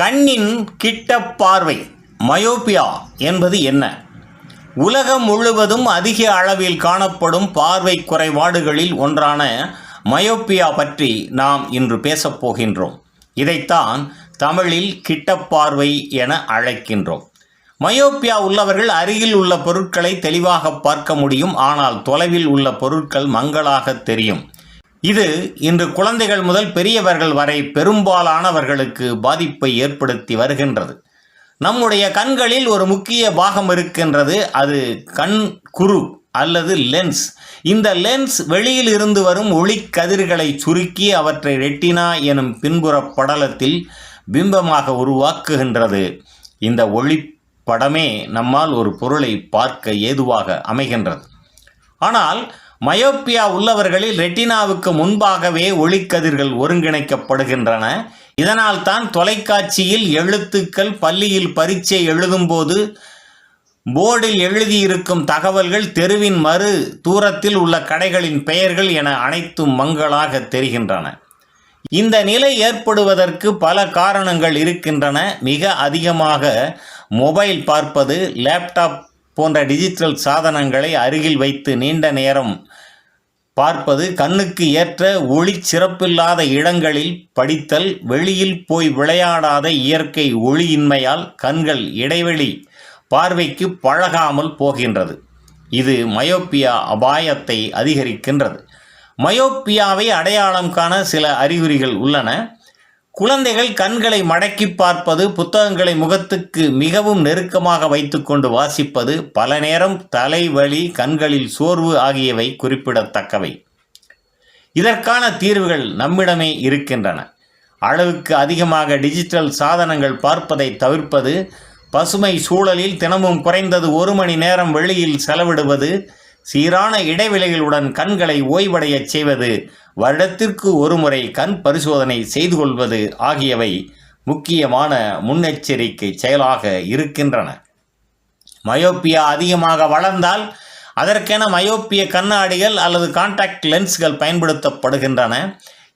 கண்ணின் கிட்ட பார்வை மயோபியா என்பது என்ன? உலகம் முழுவதும் அதிக அளவில் காணப்படும் பார்வை குறைபாடுகளில் ஒன்றான மயோப்பியா பற்றி நாம் இன்று பேசப் போகின்றோம். இதைத்தான் தமிழில் கிட்டப்பார்வை என அழைக்கின்றோம். மயோப்பியா உள்ளவர்கள் அருகில் உள்ள பொருட்களை தெளிவாக பார்க்க முடியும் ஆனால் தொலைவில் உள்ள பொருட்கள் மங்களாக தெரியும். இது இன்று குழந்தைகள் முதல் பெரியவர்கள் வரை பெரும்பாலானவர்களுக்கு பாதிப்பை ஏற்படுத்தி வருகின்றது. நம்முடைய கண்களில் ஒரு முக்கிய பாகம் இருக்கின்றது அது கண் குரு அல்லது லென்ஸ் இந்த லென்ஸ் வெளியில் இருந்து வரும் ஒளிக்கதிர்களை சுருக்கி அவற்றை ரெட்டினா எனும் பின்புற படலத்தில் பிம்பமாக உருவாக்குகின்றது. இந்த ஒளிப்படமே நம்மால் ஒரு பொருளை பார்க்க ஏதுவாக அமைகின்றது. ஆனால் மயோப்பியா உள்ளவர்களில் ரெட்டினாவுக்கு முன்பாகவே ஒளிக்கதிர்கள் ஒருங்கிணைக்கப்படுகின்றன. இதனால் தான் தொலைக்காட்சியில் எழுத்துக்கள் பள்ளியில் பரீட்சை எழுதும்போது போர்டில் எழுதியிருக்கும் தகவல்கள் தெருவின் மறு தூரத்தில் உள்ள கடைகளின் பெயர்கள் என அனைத்தும் மங்களாக தெரிகின்றன. இந்த நிலை ஏற்படுவதற்கு பல காரணங்கள் இருக்கின்றன. மிக அதிகமாக மொபைல் பார்ப்பது லேப்டாப் போன்ற டிஜிட்டல் சாதனங்களை அருகில் வைத்து நீண்ட நேரம் பார்ப்பது கண்ணுக்கு ஏற்ற ஒளி சிறப்பில்லாத இடங்களில் படித்தல் வெளியில் போய் விளையாடாத இயற்கை ஒளியின்மையால் கண்கள் இடைவெளி பார்வைக்கு பழகாமல் போகின்றது. இது மயோப்பியா அபாயத்தை அதிகரிக்கின்றது. மயோப்பியாவை அடையாளம் காண சில அறிகுறிகள் உள்ளன. குழந்தைகள் கண்களை மடக்கி பார்ப்பது புத்தகங்களை முகத்துக்கு மிகவும் நெருக்கமாக வைத்துக்கொண்டு வாசிப்பது பல நேரம் தலைவலி கண்களில் சோர்வு ஆகியவை குறிப்பிடத்தக்கவை. இதற்கான தீர்வுகள் நம்மிடமே இருக்கின்றன. அளவுக்கு அதிகமாக டிஜிட்டல் சாதனங்கள் பார்ப்பதை தவிர்ப்பது பசுமை சூழலில் தினமும் குறைந்தது ஒரு மணி நேரம் வெளியில் செலவிடுவது சீரான இடைவெளிகளுடன் கண்களை ஓய்வடையச் செய்வது வருடத்திற்கு ஒருமுறை கண் பரிசோதனை செய்து கொள்வது ஆகியவை முக்கியமான முன்னெச்சரிக்கை செயலாக இருக்கின்றன. மயோப்பியா அதிகமாக வளர்ந்தால் அதற்கென மயோப்பிய கண்ணாடிகள் அல்லது காண்டாக்ட் லென்ஸ்கள் பயன்படுத்தப்படுகின்றன.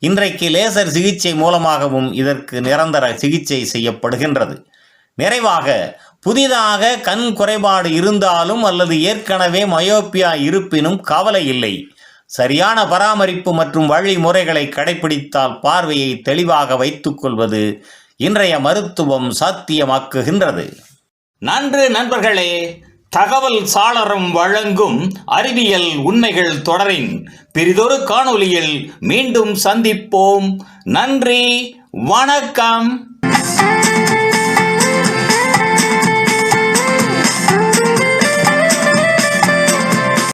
இன்றைக்கு லேசர் சிகிச்சை மூலமாகவும் இதற்கு நிரந்தர சிகிச்சை செய்யப்படுகின்றது. நிறைவாக புதிதாக கண் குறைபாடு இருந்தாலும் அல்லது ஏற்கனவே மயோப்பியா இருப்பினும் கவலை இல்லை. சரியான பராமரிப்பு மற்றும் வழிமுறைகளை கடைபிடித்தால் பார்வையை தெளிவாக வைத்துக்கொள்வது இன்றைய மருத்துவம் சாத்தியமாக்குகின்றது. நன்று நண்பர்களே தகவல் சாளரம் வழங்கும் அறிவியல் உண்மைகள் தொடரின் பிரிதொரு காணொளியில் மீண்டும் சந்திப்போம். நன்றி வணக்கம்.